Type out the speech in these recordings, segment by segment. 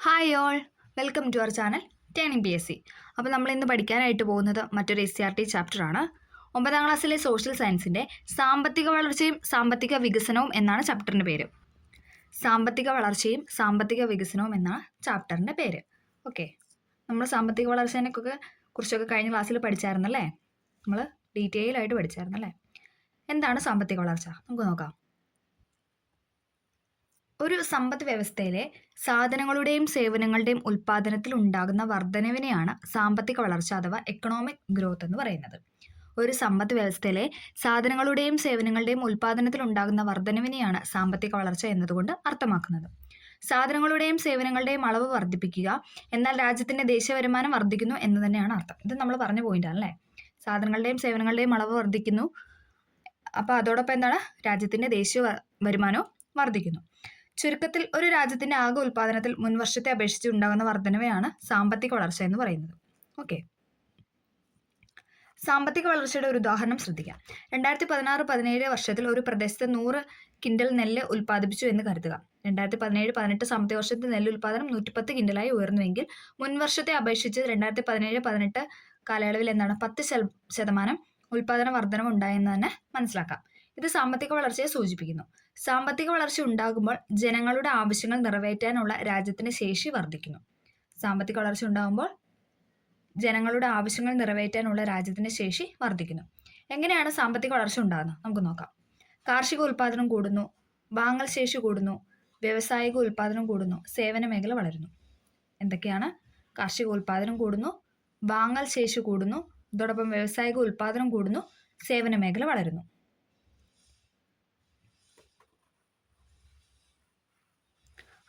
Hi all welcome to our channel turning P S C അപ്പോൾ നമ്മൾ ഇന്ന് പഠിക്കാനായിട്ട് പോകുന്നത് മറ്റൊരു എസ് സി ആർ ടി ചാപ്റ്ററാണ് ഒമ്പതാം ക്ലാസ്സിലെ സോഷ്യൽ സയൻസിന്റെ സാമ്പത്തിക വളർച്ചയും സാമ്പത്തിക വികസനവും എന്നാണ് ചാപ്റ്ററിന്റെ പേര്. സാമ്പത്തിക വളർച്ചയും സാമ്പത്തിക വികസനവും എന്നാണ് ചാപ്റ്ററിന്റെ പേര്. ഓക്കെ നമ്മൾ സാമ്പത്തിക വളർച്ചേനെക്കൊക്കെ കുറച്ചൊക്കെ കഴിഞ്ഞ ക്ലാസ്സിൽ പഠിച്ചായിരുന്നല്ലേ? നമ്മൾ ഡീറ്റെയിൽ ആയിട്ട് പഠിച്ചായിരുന്നല്ലേ? എന്താണ് സാമ്പത്തിക വളർച്ച? നമുക്ക് നോക്കാം. ഒരു സമ്പദ് വ്യവസ്ഥയിലെ സാധനങ്ങളുടെയും സേവനങ്ങളുടെയും ഉൽപ്പാദനത്തിൽ ഉണ്ടാകുന്ന വർധനവിനെയാണ് സാമ്പത്തിക വളർച്ച അഥവാ എക്കണോമിക് ഗ്രോത്ത് എന്ന് പറയുന്നത്. ഒരു സമ്പദ് വ്യവസ്ഥയിലെ സാധനങ്ങളുടെയും സേവനങ്ങളുടെയും ഉൽപ്പാദനത്തിൽ ഉണ്ടാകുന്ന വർധനവിനെയാണ് സാമ്പത്തിക വളർച്ച എന്നതുകൊണ്ട് അർത്ഥമാക്കുന്നത്. സാധനങ്ങളുടെയും സേവനങ്ങളുടെയും അളവ് വർദ്ധിപ്പിക്കുക എന്നാൽ രാജ്യത്തിന്റെ ദേശീയ വരുമാനം വർദ്ധിക്കുന്നു എന്ന് തന്നെയാണ് അർത്ഥം. ഇത് നമ്മൾ പറഞ്ഞ പോയിന്റ് അല്ലേ? സാധനങ്ങളുടെയും സേവനങ്ങളുടെയും അളവ് വർദ്ധിക്കുന്നു. അപ്പോൾ അതോടൊപ്പം എന്താണ്? രാജ്യത്തിന്റെ ദേശീയ വരുമാനവും വർദ്ധിക്കുന്നു. ചുരുക്കത്തിൽ ഒരു രാജ്യത്തിന്റെ ആകെ ഉൽപാദനത്തിൽ മുൻവർഷത്തെ അപേക്ഷിച്ച് ഉണ്ടാകുന്ന വർധനവയാണ് സാമ്പത്തിക വളർച്ച എന്ന് പറയുന്നത്. ഓക്കെ സാമ്പത്തിക വളർച്ചയുടെ ഒരു ഉദാഹരണം ശ്രദ്ധിക്കാം. രണ്ടായിരത്തി പതിനാറ് പതിനേഴ് വർഷത്തിൽ ഒരു പ്രദേശത്ത് നൂറ് കിൻഡൽ നെല്ല് ഉൽപ്പാദിപ്പിച്ചു എന്ന് കരുതുക. രണ്ടായിരത്തി പതിനേഴ് പതിനെട്ട് സാമ്പത്തിക വർഷത്തെ നെല്ല് ഉൽപ്പാദനം നൂറ്റിപ്പത്ത് കിൻഡലായി ഉയർന്നുവെങ്കിൽ മുൻവർഷത്തെ അപേക്ഷിച്ച് രണ്ടായിരത്തി പതിനേഴ് പതിനെട്ട് കാലയളവിൽ എന്താണ് പത്ത് ശതമാനം ഉൽപാദന വർധനം ഉണ്ടായെന്ന് തന്നെ മനസ്സിലാക്കാം. ഇത് സാമ്പത്തിക വളർച്ചയെ സൂചിപ്പിക്കുന്നു. സാമ്പത്തിക വളർച്ച ഉണ്ടാകുമ്പോൾ ജനങ്ങളുടെ ആവശ്യങ്ങൾ നിറവേറ്റാനുള്ള രാജ്യത്തിന്റെ ശേഷി വർദ്ധിക്കുന്നു. സാമ്പത്തിക വളർച്ച ഉണ്ടാകുമ്പോൾ ജനങ്ങളുടെ ആവശ്യങ്ങൾ നിറവേറ്റാനുള്ള രാജ്യത്തിന്റെ ശേഷി വർദ്ധിക്കുന്നു. എങ്ങനെയാണ് സാമ്പത്തിക വളർച്ച ഉണ്ടാകുന്നത്? നമുക്ക് നോക്കാം. കാർഷിക ഉൽപ്പാദനം കൂടുന്നു വാങ്ങൽ ശേഷി കൂടുന്നു വ്യവസായിക ഉൽപ്പാദനം കൂടുന്നു സേവന മേഖല വളരുന്നു. എന്തൊക്കെയാണ്? കാർഷിക ഉൽപ്പാദനം കൂടുന്നു വാങ്ങൽ ശേഷി കൂടുന്നു ഇതോടൊപ്പം വ്യവസായിക ഉൽപ്പാദനം കൂടുന്നു സേവന മേഖല വളരുന്നു.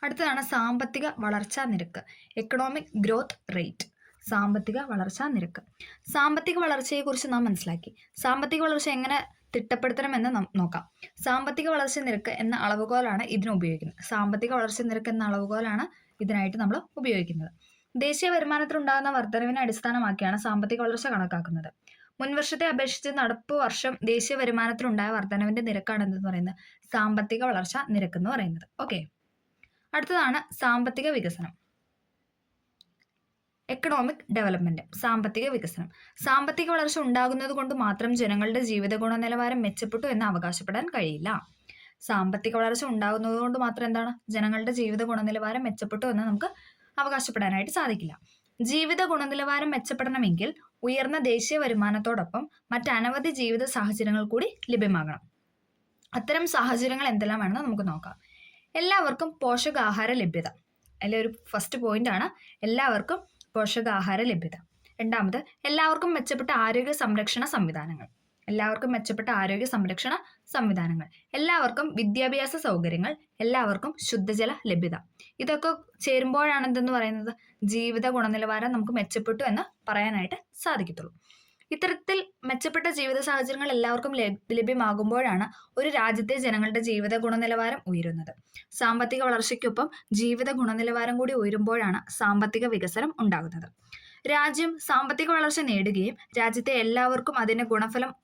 അടുത്തതാണ് സാമ്പത്തിക വളർച്ചാ നിരക്ക് എക്കണോമിക് ഗ്രോത്ത് റേറ്റ് സാമ്പത്തിക വളർച്ചാ നിരക്ക്. സാമ്പത്തിക വളർച്ചയെക്കുറിച്ച് നാം മനസ്സിലാക്കി. സാമ്പത്തിക വളർച്ച എങ്ങനെ തിട്ടപ്പെടുത്തണമെന്ന് നോക്കാം. സാമ്പത്തിക വളർച്ച നിരക്ക് എന്ന അളവുകോലാണ് ഇതിന് ഉപയോഗിക്കുന്നത്. സാമ്പത്തിക വളർച്ച നിരക്ക് എന്ന അളവുകോലാണ് ഇതിനായിട്ട് നമ്മൾ ഉപയോഗിക്കുന്നത്. ദേശീയ വരുമാനത്തിലുണ്ടാകുന്ന വർധനവിനെ അടിസ്ഥാനമാക്കിയാണ് സാമ്പത്തിക വളർച്ച കണക്കാക്കുന്നത്. മുൻവർഷത്തെ അപേക്ഷിച്ച് നടപ്പ് വർഷം ദേശീയ വരുമാനത്തിലുണ്ടായ വർധനവിന്റെ നിരക്കാണ് എന്തെന്ന് പറയുന്നത്? സാമ്പത്തിക വളർച്ച നിരക്ക് എന്ന് പറയുന്നത്. ഓക്കെ. അടുത്തതാണ് സാമ്പത്തിക വികസനം. എക്കണോമിക് ഡെവലപ്മെന്റ് സാമ്പത്തിക വികസനം. സാമ്പത്തിക വളർച്ച ഉണ്ടാകുന്നത് കൊണ്ട് മാത്രം ജനങ്ങളുടെ ജീവിത ഗുണനിലവാരം മെച്ചപ്പെട്ടു എന്ന് അവകാശപ്പെടാൻ കഴിയില്ല. സാമ്പത്തിക വളർച്ച ഉണ്ടാകുന്നത് കൊണ്ട് മാത്രം എന്താണ്? ജനങ്ങളുടെ ജീവിത ഗുണനിലവാരം മെച്ചപ്പെട്ടു എന്ന് നമുക്ക് അവകാശപ്പെടാനായിട്ട് സാധിക്കില്ല. ജീവിത ഗുണനിലവാരം മെച്ചപ്പെടണമെങ്കിൽ ഉയർന്ന ദേശീയ വരുമാനത്തോടൊപ്പം മറ്റനവധി ജീവിത സാഹചര്യങ്ങൾ കൂടി ലഭ്യമാകണം. അത്തരം സാഹചര്യങ്ങൾ എന്തെല്ലാം എന്തെല്ലാമാണെന്ന് നമുക്ക് നോക്കാം. എല്ലാവർക്കും പോഷകാഹാര ലഭ്യത. അതിലെ ഒരു ഫസ്റ്റ് പോയിന്റ് ആണ്. എല്ലാവർക്കും പോഷകാഹാര ലഭ്യത. രണ്ടാമത് എല്ലാവർക്കും മെച്ചപ്പെട്ട ആരോഗ്യ സംരക്ഷണ സംവിധാനങ്ങൾ. എല്ലാവർക്കും മെച്ചപ്പെട്ട ആരോഗ്യ സംരക്ഷണ സംവിധാനങ്ങൾ. എല്ലാവർക്കും വിദ്യാഭ്യാസ സൗകര്യങ്ങൾ. എല്ലാവർക്കും ശുദ്ധജല ലഭ്യത. ഇതൊക്കെ ചേരുമ്പോഴാണ് എന്തെന്ന് പറയുന്നത്? ജീവിത ഗുണനിലവാരം നമുക്ക് മെച്ചപ്പെട്ടു എന്ന് പറയാനായിട്ട് സാധിക്കത്തുള്ളൂ. ഇത്തരത്തിൽ മെച്ചപ്പെട്ട ജീവിത സാഹചര്യങ്ങൾ എല്ലാവർക്കും ലഭ്യ- ലഭ്യമാകുമ്പോഴാണ് ഒരു രാജ്യത്തെ ജനങ്ങളുടെ ജീവിത ഗുണനിലവാരം ഉയരുന്നത്. സാമ്പത്തിക വളർച്ചയ്ക്കൊപ്പം ജീവിത ഗുണനിലവാരം കൂടി ഉയരുമ്പോഴാണ് സാമ്പത്തിക വികസനം ഉണ്ടാകുന്നത്. രാജ്യം സാമ്പത്തിക വളർച്ച നേടുകയും രാജ്യത്തെ എല്ലാവർക്കും അതിന്റെ ഗുണഫലം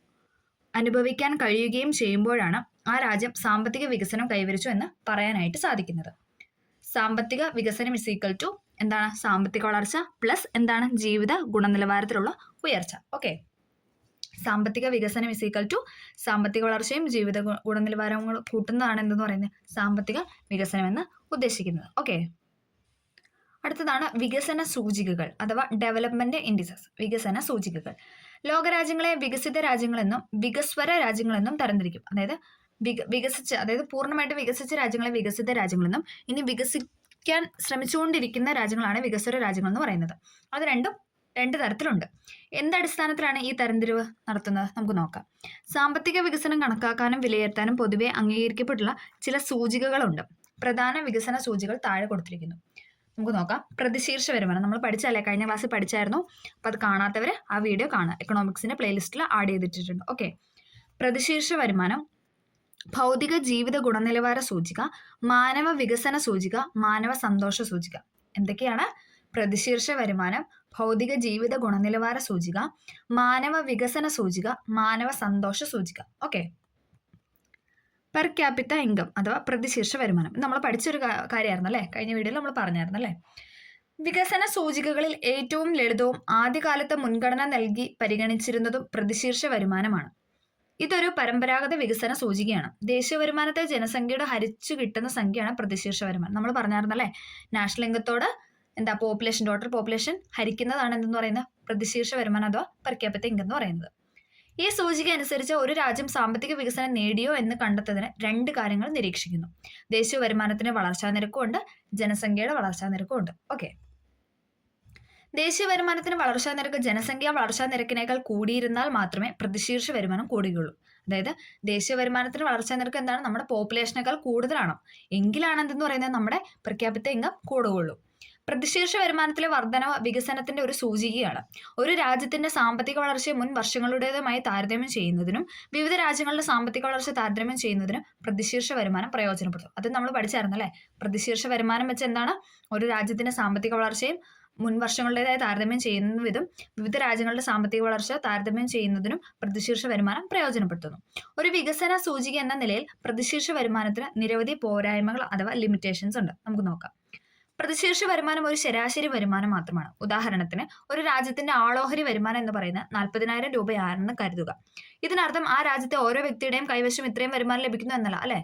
അനുഭവിക്കാൻ കഴിയുകയും ചെയ്യുമ്പോഴാണ് ആ രാജ്യം സാമ്പത്തിക വികസനം കൈവരിച്ചു എന്ന് പറയാനായിട്ട് സാധിക്കുന്നത്. സാമ്പത്തിക വികസനം ഇസ് ഈക്വൽ ടു എന്താണ് സാമ്പത്തിക വളർച്ച പ്ലസ് എന്താണ് ജീവിത ഗുണനിലവാരത്തിലുള്ള ഉയർച്ച. ഓക്കെ സാമ്പത്തിക വികസനം ഇസ് ഈക്വൽ ടു സാമ്പത്തിക വളർച്ചയും ജീവിത ഗുണനിലവാരവും കൂട്ടുന്നതാണ് എന്തെന്ന് പറയുന്നത്? സാമ്പത്തിക വികസനം എന്ന് ഉദ്ദേശിക്കുന്നത്. ഓക്കെ അടുത്തതാണ് വികസന സൂചികകൾ അഥവാ ഡെവലപ്മെന്റ് ഇൻഡിസസ് വികസന സൂചികകൾ. ലോകരാജ്യങ്ങളെ വികസിത രാജ്യങ്ങളെന്നും വികസ്വര രാജ്യങ്ങളെന്നും തരംതിരിക്കും. അതായത് വിക വികസിച്ച് അതായത് പൂർണമായിട്ട് വികസിച്ച രാജ്യങ്ങളെ വികസിത രാജ്യങ്ങളെന്നും ഇനി വികസിക്കാൻ ശ്രമിച്ചുകൊണ്ടിരിക്കുന്ന രാജ്യങ്ങളാണ് വികസ്വര രാജ്യങ്ങൾ എന്ന് പറയുന്നത്. അത് രണ്ടും രണ്ട് തരത്തിലുണ്ട്. എന്തടിസ്ഥാനത്തിലാണ് ഈ തരംതിരിവ് നടത്തുന്നത്? നമുക്ക് നോക്കാം. സാമ്പത്തിക വികസനം കണക്കാക്കാനും വിലയിരുത്താനും പൊതുവെ അംഗീകരിക്കപ്പെട്ടുള്ള ചില സൂചികകളുണ്ട്. പ്രധാന വികസന സൂചികൾ താഴെ കൊടുത്തിരിക്കുന്നു. നമുക്ക് നോക്കാം. പ്രതിശീർഷ വരുമാനം. നമ്മൾ പഠിച്ചല്ലേ കഴിഞ്ഞ ക്ലാസ്സിൽ പഠിച്ചായിരുന്നു. അപ്പോൾ അത് കാണാത്തവർ ആ വീഡിയോ കാണുക. എക്കണോമിക്സിന്റെ പ്ലേലിസ്റ്റിൽ ആഡ് ചെയ്തിട്ടുണ്ട് ഓക്കെ പ്രതിശീർഷ വരുമാനം ഭൗതിക ജീവിത ഗുണനിലവാര സൂചിക മാനവ വികസന സൂചിക മാനവ സന്തോഷ സൂചിക. എന്തൊക്കെയാണ്? പ്രതിശീർഷ വരുമാനം ഭൗതിക ജീവിത ഗുണനിലവാര സൂചിക മാനവ വികസന സൂചിക മാനവ സന്തോഷ സൂചിക. ഓക്കെ പെർ ക്യാപിറ്റ ഇൻകം അഥവാ പ്രതിശീർഷ വരുമാനം. നമ്മൾ പഠിച്ചൊരു കാര്യമായിരുന്നു അല്ലേ? കഴിഞ്ഞ വീഡിയോയിൽ നമ്മൾ പറഞ്ഞായിരുന്നു അല്ലേ? വികസന സൂചികകളിൽ ഏറ്റവും ലളിതവും ആദ്യകാലത്ത് മുൻഗണന നൽകി പരിഗണിച്ചിരുന്നതും പ്രതിശീർഷ വരുമാനമാണ്. ഇതൊരു പരമ്പരാഗത വികസന സൂചികയാണ്. ദേശീയ വരുമാനത്തെ ജനസംഖ്യയുടെ ഹരിച്ചു കിട്ടുന്ന സംഖ്യയാണ് പ്രതിശീർഷ വരുമാനം. നമ്മൾ പറഞ്ഞായിരുന്നല്ലേ? നാഷണൽ ഇൻകത്തോട് എന്താ പോപ്പുലേഷൻ ടോട്ടൽ പോപ്പുലേഷൻ ഹരിക്കുന്നതാണ് എന്തെന്ന് പറയുന്നത്? പ്രതിശീർഷ വരുമാനം അഥവാ പ്രഖ്യാപിത ഇൻകം എന്ന് പറയുന്നത്. ഈ സൂചിക അനുസരിച്ച് ഒരു രാജ്യം സാമ്പത്തിക വികസനം നേടിയോ എന്ന് കണ്ടെത്തുന്നതിന് രണ്ട് കാര്യങ്ങൾ നിരീക്ഷിക്കുന്നു. ദേശീയ വരുമാനത്തിന് വളർച്ചാ നിരക്കും ഉണ്ട് ജനസംഖ്യയുടെ വളർച്ചാ നിരക്കും ഉണ്ട് ഓക്കെ ദേശീയ വരുമാനത്തിന് വളർച്ചാ നിരക്ക് ജനസംഖ്യാ വളർച്ചാ നിരക്കിനേക്കാൾ കൂടിയിരുന്നാൽ മാത്രമേ പ്രതിശീർഷ വരുമാനം കൂടുകയുള്ളൂ. അതായത് ദേശീയ വരുമാനത്തിന് വളർച്ചാ നിരക്ക് എന്താണ്? നമ്മുടെ പോപ്പുലേഷനേക്കാൾ കൂടുതലാണ്. എങ്കിലാണ് എന്തെന്ന് പറയുന്നത്? നമ്മുടെ പ്രഖ്യാപിത ഇൻകം കൂടുകയുള്ളൂ. പ്രതിശീർഷ വരുമാനത്തിലെ വർധനവ് വികസനത്തിന്റെ ഒരു സൂചികയാണ്. ഒരു രാജ്യത്തിന്റെ സാമ്പത്തിക വളർച്ചയെ മുൻ വർഷങ്ങളുടേതുമായി താരതമ്യം ചെയ്യുന്നതിനും വിവിധ രാജ്യങ്ങളുടെ സാമ്പത്തിക വളർച്ച താരതമ്യം ചെയ്യുന്നതിനും പ്രതിശീർഷ വരുമാനം പ്രയോജനപ്പെടുത്തും. അത് നമ്മൾ പഠിച്ചായിരുന്നല്ലേ? പ്രതിശീർഷ വരുമാനം വെച്ച് എന്താണ്? ഒരു രാജ്യത്തിന്റെ സാമ്പത്തിക വളർച്ചയും മുൻ വർഷങ്ങളുടേതായ താരതമ്യം ചെയ്യുന്ന വിധം വിവിധ രാജ്യങ്ങളുടെ സാമ്പത്തിക വളർച്ച താരതമ്യം ചെയ്യുന്നതിനും പ്രതിശീർഷ വരുമാനം പ്രയോജനപ്പെടുത്തുന്നു. ഒരു വികസന സൂചിക എന്ന നിലയിൽ പ്രതിശീർഷ വരുമാനത്തിന് നിരവധി പോരായ്മകൾ അഥവാ ലിമിറ്റേഷൻസ് ഉണ്ട്. നമുക്ക് നോക്കാം. പ്രതിശീർഷ വരുമാനം ഒരു ശരാശരി വരുമാനം മാത്രമാണ്. ഉദാഹരണത്തിന് ഒരു രാജ്യത്തിന്റെ ആളോഹരി വരുമാനം എന്ന് പറയുന്നത് നാൽപ്പതിനായിരം രൂപയാണെന്ന് കരുതുക. ഇതിനർത്ഥം ആ രാജ്യത്തെ ഓരോ വ്യക്തിയുടെയും കൈവശം ഇത്രയും വരുമാനം ലഭിക്കുന്നു എന്നല്ല അല്ലെ?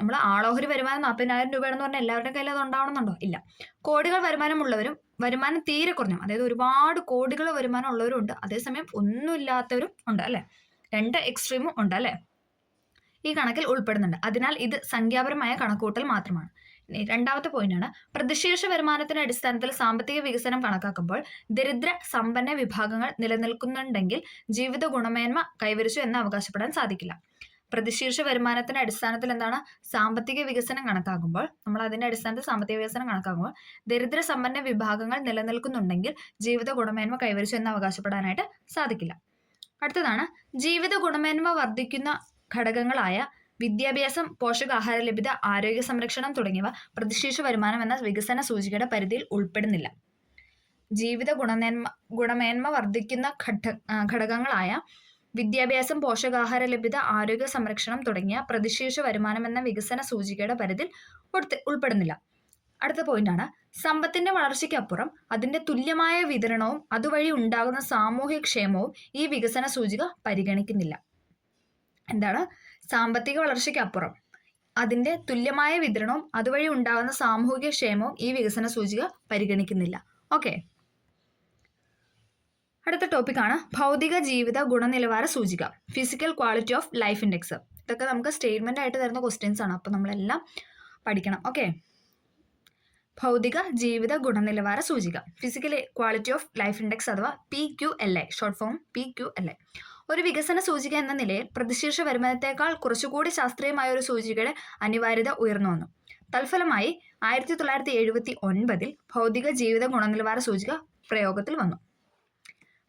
നമ്മൾ ആളോഹരി വരുമാനം നാൽപ്പതിനായിരം രൂപയാണെന്ന് പറഞ്ഞാൽ എല്ലാവരുടെയും കയ്യിൽ അത് ഉണ്ടാവണമെന്നുണ്ടോ? ഇല്ല. കോടികൾ വരുമാനമുള്ളവരും വരുമാനം തീരെ കുറഞ്ഞു. അതായത് ഒരുപാട് കോടികൾ വരുമാനം ഉള്ളവരും ഉണ്ട്. അതേസമയം ഒന്നുമില്ലാത്തവരും ഉണ്ട് അല്ലെ? രണ്ട് എക്സ്ട്രീമും ഉണ്ട് അല്ലെ? ഈ കണക്കിൽ ഉൾപ്പെടുന്നുണ്ട്. അതിനാൽ ഇത് സംഖ്യാപരമായ കണക്കൂട്ടൽ മാത്രമാണ്. രണ്ടാമത്തെ പോയിന്റാണ് പ്രതിശീർഷ വരുമാനത്തിന്റെ അടിസ്ഥാനത്തിൽ സാമ്പത്തിക വികസനം കണക്കാക്കുമ്പോൾ ദരിദ്ര സമ്പന്ന വിഭാഗങ്ങൾ നിലനിൽക്കുന്നുണ്ടെങ്കിൽ ജീവിത ഗുണമേന്മ കൈവരിച്ചു എന്ന് അവകാശപ്പെടാൻ സാധിക്കില്ല. പ്രതിശീർഷ വരുമാനത്തിന്റെ അടിസ്ഥാനത്തിൽ എന്താണ്? സാമ്പത്തിക വികസനം കണക്കാക്കുമ്പോൾ നമ്മൾ അതിന്റെ അടിസ്ഥാനത്തിൽ സാമ്പത്തിക വികസനം കണക്കാക്കുമ്പോൾ ദരിദ്ര സമ്പന്ന വിഭാഗങ്ങൾ നിലനിൽക്കുന്നുണ്ടെങ്കിൽ ജീവിത ഗുണമേന്മ കൈവരിച്ചു എന്ന് അവകാശപ്പെടാനായിട്ട് സാധിക്കില്ല. അടുത്തതാണ് ജീവിത ഗുണമേന്മ വർദ്ധിക്കുന്ന ഘടകങ്ങളായ വിദ്യാഭ്യാസം പോഷകാഹാര ലഭ്യത ആരോഗ്യ സംരക്ഷണം തുടങ്ങിയവ പ്രതിശീർഷ വരുമാനം എന്ന വികസന സൂചികയുടെ പരിധിയിൽ ഉൾപ്പെടുന്നില്ല. ജീവിത ഗുണമേന്മ ഗുണമേന്മ വർദ്ധിക്കുന്ന ഘടകങ്ങളായ വിദ്യാഭ്യാസം പോഷകാഹാര ലഭ്യത ആരോഗ്യ സംരക്ഷണം തുടങ്ങിയ പ്രതിശീർഷ വരുമാനം എന്ന വികസന സൂചികയുടെ പരിധിയിൽ ഉൾപ്പെടുന്നില്ല. അടുത്ത പോയിന്റ് ആണ്. സമ്പത്തിന്റെ വളർച്ചയ്ക്കപ്പുറം അതിന്റെ തുല്യമായ വിതരണവും അതുവഴി ഉണ്ടാകുന്ന സാമൂഹ്യ ക്ഷേമവും ഈ വികസന സൂചിക പരിഗണിക്കുന്നില്ല. എന്താണ്? സാമ്പത്തിക വളർച്ചയ്ക്കപ്പുറം അതിന്റെ തുല്യമായ വിതരണവും അതുവഴി ഉണ്ടാകുന്ന സാമൂഹിക ക്ഷേമവും ഈ വികസന സൂചിക പരിഗണിക്കുന്നില്ല. ഓക്കെ അടുത്ത ടോപ്പിക്കാണ് ഭൗതിക ജീവിത ഗുണനിലവാര സൂചിക physical quality of life index ഇതൊക്കെ നമുക്ക് സ്റ്റേറ്റ്മെന്റ് ആയിട്ട് തരുന്ന ക്വസ്റ്റ്യൻസ് ആണ്. അപ്പോൾ നമ്മളെല്ലാം പഠിക്കണം. ഓക്കെ ഭൗതിക ജീവിത ഗുണനിലവാര സൂചിക physical quality of life index അഥവാ P Q L A short form P Q L A ഒരു വികസന സൂചിക എന്ന നിലയിൽ പ്രതിശീർഷ വരുമാനത്തേക്കാൾ കുറച്ചുകൂടി ശാസ്ത്രീയമായ ഒരു സൂചികയുടെ അനിവാര്യത ഉയർന്നു വന്നു. തൽഫലമായി ആയിരത്തി തൊള്ളായിരത്തി എഴുപത്തി ഒൻപതിൽ ഭൗതിക ജീവിത ഗുണനിലവാര സൂചിക പ്രയോഗത്തിൽ വന്നു.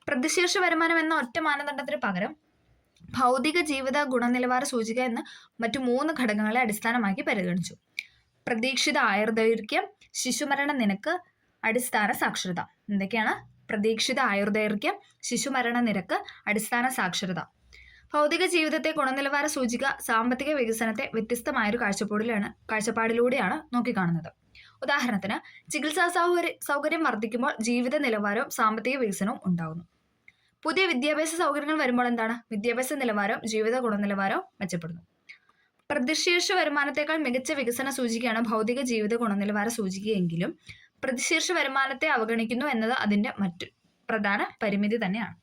പ്രതിശീർഷ വരുമാനം എന്ന ഒറ്റ മാനദണ്ഡത്തിന് പകരം ഭൗതിക ജീവിത ഗുണനിലവാര സൂചിക എന്ന് മറ്റു മൂന്ന് ഘടകങ്ങളെ അടിസ്ഥാനമാക്കി പരിഗണിച്ചു. പ്രതീക്ഷിത ആയുർദൈർഘ്യം ശിശുമരണ നിരക്ക് അടിസ്ഥാന സാക്ഷരത. എന്തൊക്കെയാണ്? പ്രതീക്ഷിത ആയുർദൈർഘ്യം ശിശുമരണ നിരക്ക് അടിസ്ഥാന സാക്ഷരത. ഭൗതിക ജീവിതത്തെ ഗുണനിലവാര സൂചിക സാമ്പത്തിക വികസനത്തെ വ്യത്യസ്തമായൊരു കാഴ്ചപ്പാടിലാണ് കാഴ്ചപ്പാടിലൂടെയാണ് നോക്കിക്കാണുന്നത്. ഉദാഹരണത്തിന് ചികിത്സാ സൗകര്യ സൗകര്യം വർദ്ധിക്കുമ്പോൾ ജീവിത നിലവാരവും സാമ്പത്തിക വികസനവും ഉണ്ടാകുന്നു പുതിയ വിദ്യാഭ്യാസ സൗകര്യങ്ങൾ വരുമ്പോൾ എന്താണ്? വിദ്യാഭ്യാസ നിലവാരം ജീവിത ഗുണനിലവാരവും മെച്ചപ്പെടുന്നു. പ്രതിശീർഷ വരുമാനത്തെക്കാൾ മികച്ച വികസന സൂചികയാണ് ഭൗതിക ജീവിത ഗുണനിലവാര സൂചികയെങ്കിലും പ്രതിശീർഷ വരുമാനത്തെ അവഗണിക്കുന്നു എന്നത് അതിന്റെ മറ്റു പ്രധാന പരിമിതി തന്നെയാണ്.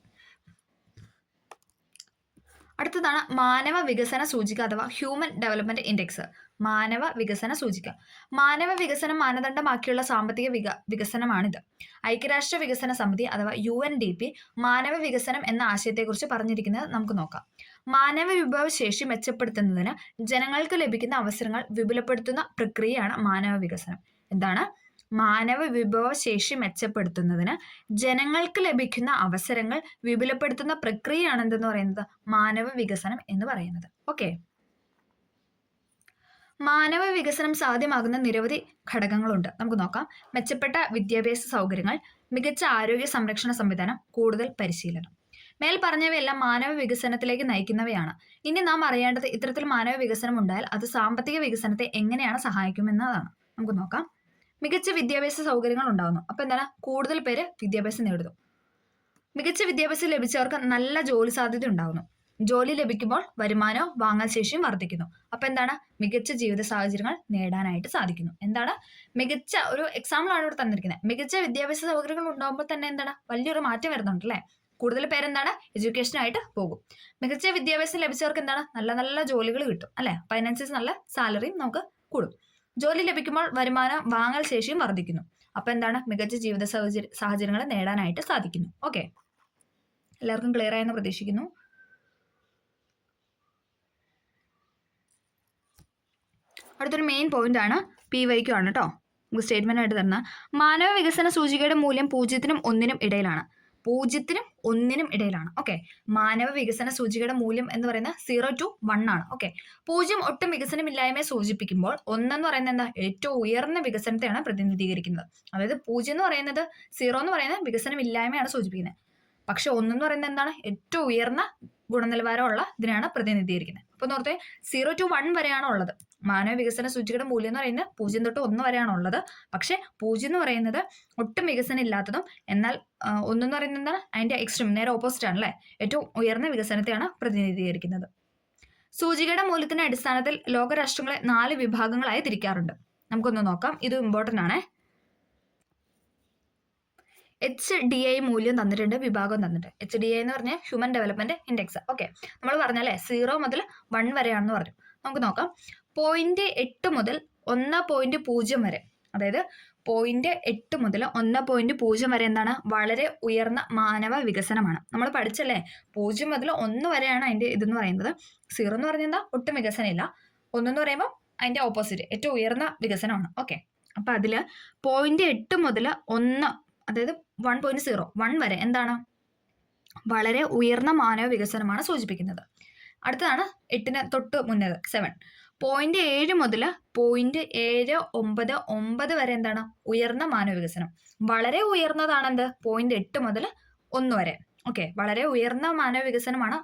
അടുത്തതാണ് മാനവ വികസന സൂചിക അഥവാ ഹ്യൂമൻ ഡെവലപ്മെന്റ് ഇൻഡെക്സ് മാനവ വികസന സൂചിക. മാനവ വികസനം മാനദണ്ഡമാക്കിയുള്ള സാമ്പത്തിക വിക വികസനമാണിത്. ഐക്യരാഷ്ട്ര വികസന സമിതി അഥവാ യു എൻ ഡി പി മാനവ വികസനം എന്ന ആശയത്തെക്കുറിച്ച് പറഞ്ഞിരിക്കുന്നത് നമുക്ക് നോക്കാം. മാനവ വിഭവശേഷി മെച്ചപ്പെടുത്തുന്നതിന് ജനങ്ങൾക്ക് ലഭിക്കുന്ന അവസരങ്ങൾ വിപുലപ്പെടുത്തുന്ന പ്രക്രിയയാണ് മാനവ വികസനം. എന്താണ്? മാനവ വിഭവശേഷി മെച്ചപ്പെടുത്തുന്നതിന് ജനങ്ങൾക്ക് ലഭിക്കുന്ന അവസരങ്ങൾ വിപുലപ്പെടുത്തുന്ന പ്രക്രിയയാണ് എന്തെന്ന് പറയുന്നത്? മാനവ വികസനം എന്ന് പറയുന്നത്. ഓക്കെ. മാനവ വികസനം സാധ്യമാകുന്ന നിരവധി ഘടകങ്ങളുണ്ട്. നമുക്ക് നോക്കാം. മെച്ചപ്പെട്ട വിദ്യാഭ്യാസ സൗകര്യങ്ങൾ മികച്ച ആരോഗ്യ സംരക്ഷണ സംവിധാനം കൂടുതൽ പരിശീലനം. മേൽ പറഞ്ഞവയെല്ലാം മാനവ വികസനത്തിലേക്ക് നയിക്കുന്നവയാണ്. ഇനി നാം അറിയേണ്ടത് ഇത്തരത്തിൽ മാനവ വികസനം ഉണ്ടായാൽ അത് സാമ്പത്തിക വികസനത്തെ എങ്ങനെയാണ് സഹായിക്കുമെന്നതാണ്. നമുക്ക് നോക്കാം. മികച്ച വിദ്യാഭ്യാസ സൗകര്യങ്ങൾ ഉണ്ടാകുന്നു. അപ്പൊ എന്താണ്? കൂടുതൽ പേര് വിദ്യാഭ്യാസം നേടുന്നു. മികച്ച വിദ്യാഭ്യാസം ലഭിച്ചവർക്ക് നല്ല ജോലി സാധ്യത ഉണ്ടാകുന്നു. ജോലി ലഭിക്കുമ്പോൾ വരുമാനവും വാങ്ങൽ ശേഷിയും വർദ്ധിക്കുന്നു. അപ്പൊ എന്താണ്? മികച്ച ജീവിത സാഹചര്യങ്ങൾ നേടാനായിട്ട് സാധിക്കുന്നു. എന്താണ്? മികച്ച ഒരു എക്സാമ്പിൾ ആണ് ഇവിടെ തന്നിരിക്കുന്നത്. മികച്ച വിദ്യാഭ്യാസ സൗകര്യങ്ങൾ ഉണ്ടാകുമ്പോൾ തന്നെ എന്താണ്? വലിയൊരു മാറ്റം വരുന്നുണ്ട് അല്ലേ? കൂടുതൽ പേരെന്താണ്? എഡ്യൂക്കേഷനായിട്ട് പോകും. മികച്ച വിദ്യാഭ്യാസം ലഭിച്ചവർക്ക് എന്താണ്? നല്ല നല്ല ജോലികൾ കിട്ടും അല്ലെ? ഫൈനാൻസസ് നല്ല സാലറിയും നമുക്ക് കൂടും. ജോലി ലഭിക്കുമ്പോൾ വരുമാനം വാങ്ങൽ ശേഷിയും വർദ്ധിക്കുന്നു. അപ്പൊ എന്താണ്? മികച്ച ജീവിത സാഹചര്യ സാഹചര്യങ്ങൾ നേടാനായിട്ട് സാധിക്കുന്നു. ഓക്കെ എല്ലാവർക്കും ക്ലിയർ ആയെന്ന് പ്രതീക്ഷിക്കുന്നു. അടുത്തൊരു മെയിൻ പോയിന്റ് ആണ് പി വൈക്കു ആണ് കേട്ടോ നമുക്ക് സ്റ്റേറ്റ്മെന്റ് ആയിട്ട് തരുന്ന മാനവ വികസന സൂചികയുടെ മൂല്യം പൂജ്യത്തിനും ഒന്നിനും ഇടയിലാണ്. പൂജ്യത്തിനും ഒന്നിനും ഇടയിലാണ്. ഓക്കെ മാനവ വികസന സൂചികയുടെ മൂല്യം എന്ന് പറയുന്നത് സീറോ ടു വൺ ആണ്. ഓക്കെ പൂജ്യം ഒട്ടും വികസനമില്ലായ്മയെ സൂചിപ്പിക്കുമ്പോൾ ഒന്നെന്ന് പറയുന്നത് എന്താ? ഏറ്റവും ഉയർന്ന വികസനത്തെയാണ് പ്രതിനിധീകരിക്കുന്നത്. അതായത് പൂജ്യം എന്ന് പറയുന്നത് സീറോ എന്ന് പറയുന്നത് വികസനമില്ലായ്മയാണ് സൂചിപ്പിക്കുന്നത്. പക്ഷെ ഒന്നെന്ന് പറയുന്നത് എന്താണ്? ഏറ്റവും ഉയർന്ന ഗുണനിലവാരമുള്ള ഇതിനാണ് പ്രതിനിധീകരിക്കുന്നത്. അപ്പോൾ നോർത്തെ സീറോ ടു വൺ വരെയാണ് ഉള്ളത്. മാനവ വികസന സൂചികയുടെ മൂല്യം എന്ന് പറയുന്നത് പൂജ്യം തൊട്ട് ഒന്ന് വരെയാണ് ഉള്ളത്. പക്ഷേ പൂജ്യം എന്ന് പറയുന്നത് ഒട്ടും വികസനം ഇല്ലാത്തതും എന്നാൽ ഒന്നെന്ന് പറയുന്നത് എന്താണ്? അതിന്റെ എക്സ്ട്രീം നേരെ ഓപ്പോസിറ്റ് ആണ് അല്ലേ? ഏറ്റവും ഉയർന്ന വികസനത്തെയാണ് പ്രതിനിധീകരിക്കുന്നത്. സൂചികയുടെ മൂല്യത്തിന്റെ അടിസ്ഥാനത്തിൽ ലോകരാഷ്ട്രങ്ങളെ നാല് വിഭാഗങ്ങളായി തിരിക്കാറുണ്ട്. നമുക്കൊന്ന് നോക്കാം. ഇത് ഇമ്പോർട്ടന്റ് ആണേ. എച്ച് ഡി ഐ മൂല്യം തന്നിട്ടുണ്ട് വിഭാഗം തന്നിട്ടുണ്ട്. എച്ച് ഡി ഐ എന്ന് പറഞ്ഞാൽ ഹ്യൂമൻ ഡെവലപ്മെന്റ് ഇൻഡെക്സ് ഓക്കെ നമ്മൾ പറഞ്ഞല്ലേ സീറോ മുതൽ വൺ വരെയാണെന്ന് പറഞ്ഞു. നമുക്ക് നോക്കാം. പോയിന്റ് എട്ട് മുതൽ ഒന്ന് പോയിന്റ് പൂജ്യം വരെ. അതായത് പോയിന്റ് എട്ട് മുതൽ ഒന്ന് പോയിന്റ് പൂജ്യം വരെ എന്താണ്? വളരെ ഉയർന്ന മാനവ വികസനമാണ്. നമ്മൾ പഠിച്ചല്ലേ? പൂജ്യം മുതൽ ഒന്ന് വരെയാണ് അതിന്റെ ഇതെന്ന് പറയുന്നത്. സീറോ എന്ന് പറഞ്ഞാൽ എന്താ? ഒട്ടും വികസനമില്ല. ഒന്നെന്ന് പറയുമ്പോൾ അതിന്റെ ഓപ്പോസിറ്റ് ഏറ്റവും ഉയർന്ന വികസനമാണ്. ഓക്കെ അപ്പൊ അതിൽ പോയിന്റ് എട്ട് മുതൽ ഒന്ന് അതായത് വൺ പോയിന്റ് സീറോ വൺ വരെ എന്താണ്? വളരെ ഉയർന്ന മാനവ വികസനമാണ് സൂചിപ്പിക്കുന്നത്. അടുത്തതാണ് എട്ടിന് തൊട്ട് മുന്നത്. സെവൻ പോയിന്റ് ഏഴ് മുതൽ പോയിന്റ് ഏഴ് ഒമ്പത് ഒമ്പത് വരെ എന്താണ്? ഉയർന്ന മാനവ വികസനം വളരെ ഉയർന്നതാണ് എന്ത് പോയിന്റ് എട്ട് മുതൽ ഒന്ന് വരെ. ഓക്കെ വളരെ ഉയർന്ന മാനവ വികസനമാണ്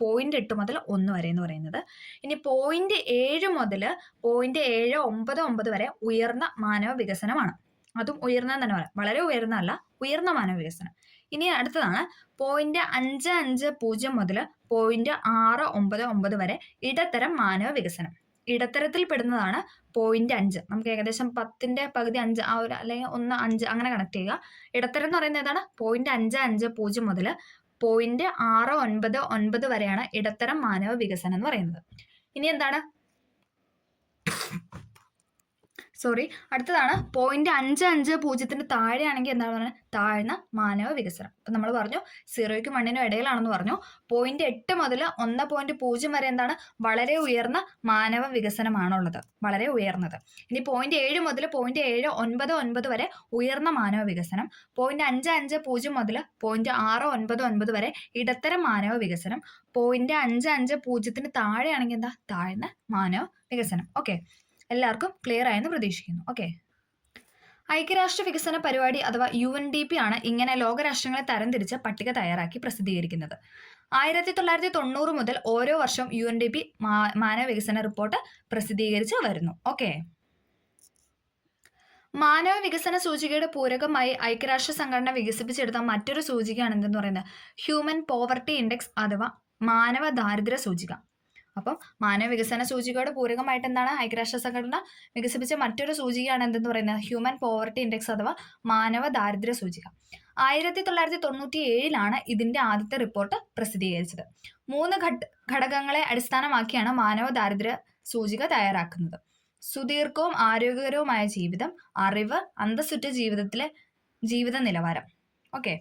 പോയിന്റ് എട്ട് മുതൽ ഒന്ന് വരെ എന്ന് പറയുന്നത്. ഇനി പോയിന്റ് ഏഴ് മുതൽ പോയിന്റ് ഏഴ് ഒമ്പത് ഒമ്പത് വരെ ഉയർന്ന മാനവ വികസനമാണ് അതും ഉയർന്ന തന്നെ പറയാം. വളരെ ഉയർന്നല്ല ഉയർന്ന മാനവ വികസനം ഇനി അടുത്തതാണ്. പോയിന്റ് അഞ്ച് അഞ്ച് പൂജ്യം മുതൽ പോയിന്റ് ആറ് ഒമ്പത് ഒമ്പത് വരെ ഇടത്തരം മാനവ വികസനം. ഇടത്തരത്തിൽ പെടുന്നതാണ് പോയിന്റ് അഞ്ച്. നമുക്ക് ഏകദേശം പത്തിന്റെ പകുതി അഞ്ച് ആ ഒരു അല്ലെങ്കിൽ ഒന്ന് അഞ്ച് അങ്ങനെ കണക്ട് ചെയ്യുക. ഇടത്തരം എന്ന് പറയുന്നത് ഏതാണ്? പോയിന്റ് അഞ്ച് അഞ്ച് പൂജ്യം മുതൽ പോയിന്റ് ആറ് ഒൻപത് ഒൻപത് വരെയാണ് ഇടത്തരം മാനവ വികസനം എന്ന് പറയുന്നത്. ഇനി എന്താണ്? സോറി അടുത്തതാണ് പോയിന്റ് അഞ്ച് അഞ്ച് പൂജ്യത്തിന് താഴെയാണെങ്കിൽ എന്താണ് പറയുന്നത് താഴ്ന്ന മാനവ വികസനം. അപ്പം നമ്മൾ പറഞ്ഞു സീറോയ്ക്കും വണ്ണിനും ഇടയിലാണെന്ന് പറഞ്ഞു. പോയിന്റ് എട്ട് മുതൽ ഒന്ന് പോയിന്റ് പൂജ്യം വരെ എന്താണ്? വളരെ ഉയർന്ന മാനവ വികസനമാണുള്ളത്. വളരെ ഉയർന്നത്. ഇനി പോയിന്റ് ഏഴ് മുതൽ പോയിന്റ് ഏഴ് ഒൻപത് ഒൻപത് വരെ ഉയർന്ന മാനവ വികസനം. പോയിന്റ് അഞ്ച് അഞ്ച് പൂജ്യം മുതൽ പോയിന്റ് ആറ് ഒൻപത് ഒൻപത് വരെ ഇടത്തരം മാനവ വികസനം. പോയിന്റ് അഞ്ച് അഞ്ച് പൂജ്യത്തിന് താഴെയാണെങ്കിൽ എന്താ? താഴ്ന്ന മാനവ വികസനം. ഓക്കെ എല്ലാവർക്കും ക്ലിയർ ആയെന്ന് പ്രതീക്ഷിക്കുന്നു. ഓക്കെ ഐക്യരാഷ്ട്ര വികസന പരിപാടി അഥവാ യു എൻ ഡി പി ആണ് ഇങ്ങനെ ലോകരാഷ്ട്രങ്ങളെ തരംതിരിച്ച് പട്ടിക തയ്യാറാക്കി പ്രസിദ്ധീകരിക്കുന്നത്. ആയിരത്തി തൊള്ളായിരത്തി തൊണ്ണൂറ് മുതൽ ഓരോ വർഷം യു എൻ ഡി പി മാനവ വികസന റിപ്പോർട്ട് പ്രസിദ്ധീകരിച്ച് വരുന്നു. ഓക്കെ മാനവ വികസന സൂചികയുടെ പൂരകമായി ഐക്യരാഷ്ട്ര സംഘടന വികസിപ്പിച്ചെടുത്ത മറ്റൊരു സൂചികയാണ് എന്തെന്ന് പറയുന്നത്? ഹ്യൂമൻ പോവർട്ടി ഇൻഡെക്സ് അഥവാ മാനവ ദാരിദ്ര്യ സൂചിക. അപ്പം മാനവ വികസന സൂചികയുടെ പൂരകമായിട്ട് എന്താണ് ഐക്യരാഷ്ട്ര സംഘടന വികസിപ്പിച്ച മറ്റൊരു സൂചികയാണ് എന്തെന്ന് പറയുന്നത് ഹ്യൂമൻ പോവർട്ടി ഇൻഡെക്സ് അഥവാ മാനവ ദാരിദ്ര്യ സൂചിക. ആയിരത്തി തൊള്ളായിരത്തി തൊണ്ണൂറ്റി ഏഴിലാണ് ഇതിന്റെ ആദ്യത്തെ റിപ്പോർട്ട് പ്രസിദ്ധീകരിച്ചത്. മൂന്ന് ഘട്ട ഘടകങ്ങളെ അടിസ്ഥാനമാക്കിയാണ് മാനവ ദാരിദ്ര്യ സൂചിക തയ്യാറാക്കുന്നത്. സുദീർഘവും ആരോഗ്യകരവുമായ ജീവിതം അറിവ് അന്തസ്സുറ്റ ജീവിതത്തിലെ ജീവിത നിലവാരം. ഓക്കെ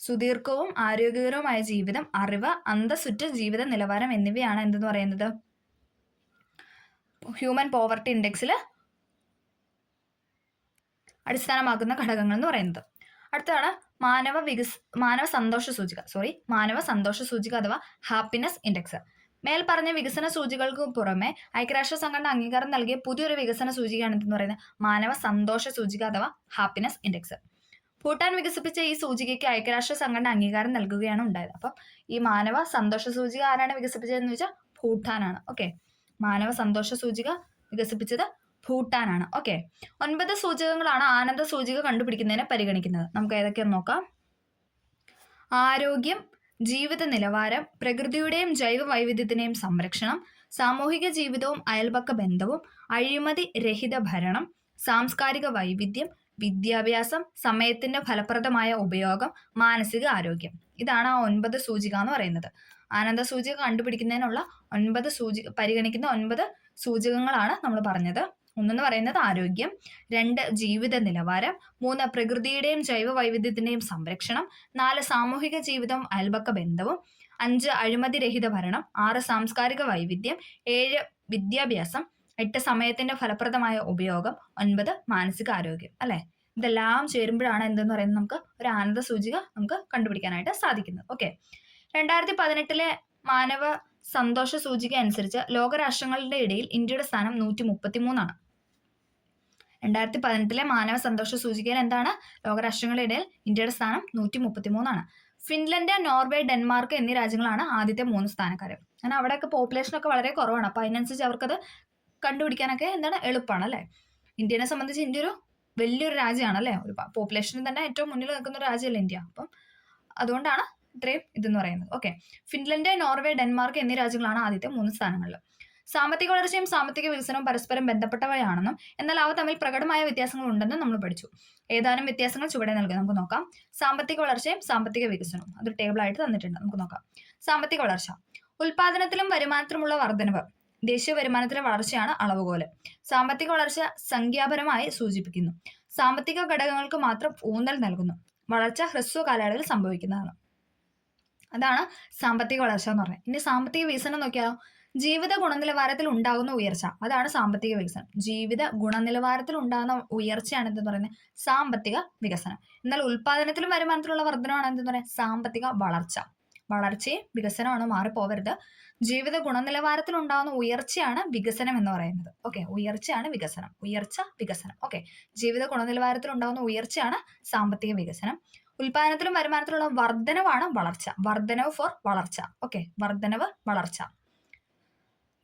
സുദീർഘവും ആരോഗ്യകരവുമായ ജീവിതം അറിവ് അന്തസ്സുറ്റ ജീവിത നിലവാരം എന്നിവയാണ് എന്തെന്ന് പറയുന്നത്? ഹ്യൂമൻ പോവർട്ടി ഇൻഡെക്സിൽ അടിസ്ഥാനമാക്കുന്ന ഘടകങ്ങൾ എന്ന് പറയുന്നത്. അടുത്തതാണ് മാനവ വികസ് മാനവ സന്തോഷ സൂചിക സോറി മാനവ സന്തോഷ സൂചിക അഥവാ ഹാപ്പിനെസ് ഇൻഡെക്സ് മേൽപ്പറഞ്ഞ വികസന സൂചികൾക്ക് പുറമെ ഐക്യരാഷ്ട്ര സംഘടന അംഗീകാരം നൽകിയ പുതിയൊരു വികസന സൂചികയാണ് എന്തെന്ന് പറയുന്നത്? മാനവ സന്തോഷ സൂചിക അഥവാ ഹാപ്പിനെസ് ഇൻഡെക്സ് ഭൂട്ടാൻ വികസിപ്പിച്ച ഈ സൂചികയ്ക്ക് ഐക്യരാഷ്ട്ര സംഘടന അംഗീകാരം നൽകുകയാണ് ഉണ്ടായത്. അപ്പം ഈ മാനവ സന്തോഷ സൂചിക ആരാണ് വികസിപ്പിച്ചതെന്ന് വെച്ചാൽ ഭൂട്ടാനാണ്. ഓക്കെ? മാനവ സന്തോഷ സൂചിക വികസിപ്പിച്ചത് ഭൂട്ടാനാണ്. ഓക്കെ? ഒൻപത് സൂചകങ്ങളാണ് ആനന്ദ സൂചിക കണ്ടുപിടിക്കുന്നതിനെ പരിഗണിക്കുന്നത്. നമുക്ക് ഏതൊക്കെയെന്ന് നോക്കാം. ആരോഗ്യം ജീവിത നിലവാരം പ്രകൃതിയുടെയും ജൈവ വൈവിധ്യത്തിനെയും സംരക്ഷണം സാമൂഹിക ജീവിതവും അയൽപക്ക ബന്ധവും അഴിമതി രഹിത ഭരണം സാംസ്കാരിക വൈവിധ്യം വിദ്യാഭ്യാസം സമയത്തിന്റെ ഫലപ്രദമായ ഉപയോഗം മാനസിക ആരോഗ്യം. ഇതാണ് ആ ഒൻപത് സൂചിക എന്ന് പറയുന്നത്. ആനന്ദ സൂചിക കണ്ടുപിടിക്കുന്നതിനുള്ള ഒൻപത് സൂചിക പരിഗണിക്കുന്ന ഒൻപത് സൂചകങ്ങളാണ് നമ്മൾ പറഞ്ഞത്. ഒന്നെന്ന് പറയുന്നത് ആരോഗ്യം രണ്ട് ജീവിത നിലവാരം മൂന്ന് പ്രകൃതിയുടെയും ജൈവ വൈവിധ്യത്തിന്റെയും സംരക്ഷണം നാല് സാമൂഹിക ജീവിതം അയൽപക്ക ബന്ധവും അഞ്ച് അഴിമതിരഹിത ഭരണം ആറ് സാംസ്കാരിക വൈവിധ്യം ഏഴ് വിദ്യാഭ്യാസം എട്ട് സമയത്തിന്റെ ഫലപ്രദമായ ഉപയോഗം ഒൻപത് മാനസിക ആരോഗ്യം അല്ലെ? ഇതെല്ലാം ചേരുമ്പോഴാണ് എന്തെന്ന് പറയുന്നത് നമുക്ക് ഒരു ആനന്ദ സൂചിക നമുക്ക് കണ്ടുപിടിക്കാനായിട്ട് സാധിക്കുന്നത്. ഓക്കെ. രണ്ടായിരത്തി പതിനെട്ടിലെ മാനവ സന്തോഷ സൂചിക അനുസരിച്ച് ലോകരാഷ്ട്രങ്ങളുടെ ഇടയിൽ ഇന്ത്യയുടെ സ്ഥാനം നൂറ്റി മുപ്പത്തി മൂന്നാണ് രണ്ടായിരത്തി പതിനെട്ടിലെ മാനവ സന്തോഷ സൂചികയിൽ എന്താണ്? ലോകരാഷ്ട്രങ്ങളുടെ ഇടയിൽ ഇന്ത്യയുടെ സ്ഥാനം നൂറ്റി മുപ്പത്തി മൂന്നാണ് ഫിൻലൻഡ് നോർവേ ഡെൻമാർക്ക് എന്നീ രാജ്യങ്ങളാണ് ആദ്യത്തെ മൂന്ന് സ്ഥാനക്കാർ കാരണം അവിടെയൊക്കെ പോപ്പുലേഷൻ ഒക്കെ വളരെ കുറവാണ്. അപ്പോൾ അതിനനുസരിച്ച് അവർക്കത് കണ്ടുപിടിക്കാനൊക്കെ എന്താണ് എളുപ്പമാണ് അല്ലേ ഇന്ത്യനെ സംബന്ധിച്ച് ഇന്ത്യ ഒരു വലിയൊരു രാജ്യമാണ് അല്ലേ ഒരു പോപ്പുലേഷനിൽ തന്നെ ഏറ്റവും മുന്നിൽ നിൽക്കുന്ന ഒരു രാജ്യമല്ലേ ഇന്ത്യ. അപ്പം അതുകൊണ്ടാണ് ഇത്രയും ഇതെന്ന് പറയുന്നത്. ഓക്കെ ഫിൻലൻഡ് നോർവേ ഡെൻമാർക്ക് എന്നീ രാജ്യങ്ങളാണ് ആദ്യത്തെ മൂന്ന് സ്ഥാനങ്ങളിൽ. സാമ്പത്തിക വളർച്ചയും സാമ്പത്തിക വികസനവും പരസ്പരം ബന്ധപ്പെട്ടവയാണെന്നും എന്നാൽ അവ തമ്മിൽ പ്രകടമായ വ്യത്യാസങ്ങൾ ഉണ്ടെന്നും നമ്മൾ പഠിച്ചു. ഏതാനും വ്യത്യാസങ്ങൾ ചുവടെ നൽകി. നമുക്ക് നോക്കാം. സാമ്പത്തിക വളർച്ചയും സാമ്പത്തിക വികസനവും. അതൊരു ടേബിളായിട്ട് തന്നിട്ടുണ്ട്. നമുക്ക് നോക്കാം. സാമ്പത്തിക വളർച്ച. ഉൽപാദനത്തിലും വരുമാനത്തിലുമുള്ള വർധനവ്. ദേശീയ വരുമാനത്തിലെ വളർച്ചയാണ് അളവുകോൽ. സാമ്പത്തിക വളർച്ച സംഖ്യാപരമായി സൂചിപ്പിക്കുന്നു. സാമ്പത്തിക ഘടകങ്ങൾക്ക് മാത്രം ഊന്നൽ നൽകുന്നു. വളർച്ച ഹ്രസ്വ കാലയളവിൽ സംഭവിക്കുന്നതാണ്. അതാണ് സാമ്പത്തിക വളർച്ച എന്ന് പറയുന്നത് ഇനി സാമ്പത്തിക വികസനം നോക്കിയാലോ ജീവിത ഗുണനിലവാരത്തിൽ ഉണ്ടാകുന്ന ഉയർച്ച. അതാണ് സാമ്പത്തിക വികസനം. ജീവിത ഗുണനിലവാരത്തിൽ ഉണ്ടാകുന്ന ഉയർച്ചയാണ് എന്തെന്ന് പറയുന്നത്? സാമ്പത്തിക വികസനം. എന്നാൽ ഉൽപാദനത്തിലും വരുമാനത്തിലുള്ള വർധനമാണ് എന്തെന്ന് പറയുന്നത്? സാമ്പത്തിക വളർച്ച. വളർച്ചയും വികസനമാണ് മാറിപ്പോവരുത്. ജീവിത ഗുണനിലവാരത്തിൽ ഉണ്ടാകുന്ന ഉയർച്ചയാണ് വികസനം എന്ന് പറയുന്നത്. ഓക്കെ ഉയർച്ചയാണ് വികസനം. ഉയർച്ച വികസനം. ഓക്കെ ജീവിത ഗുണനിലവാരത്തിൽ ഉണ്ടാകുന്ന ഉയർച്ചയാണ് സാമ്പത്തിക വികസനം. ഉൽപാദനത്തിലും വരുമാനത്തിലുള്ള വർധനവാണ് വളർച്ച. വർധനവ് ഫോർ വളർച്ച. ഓക്കെ വർധനവ് വളർച്ച.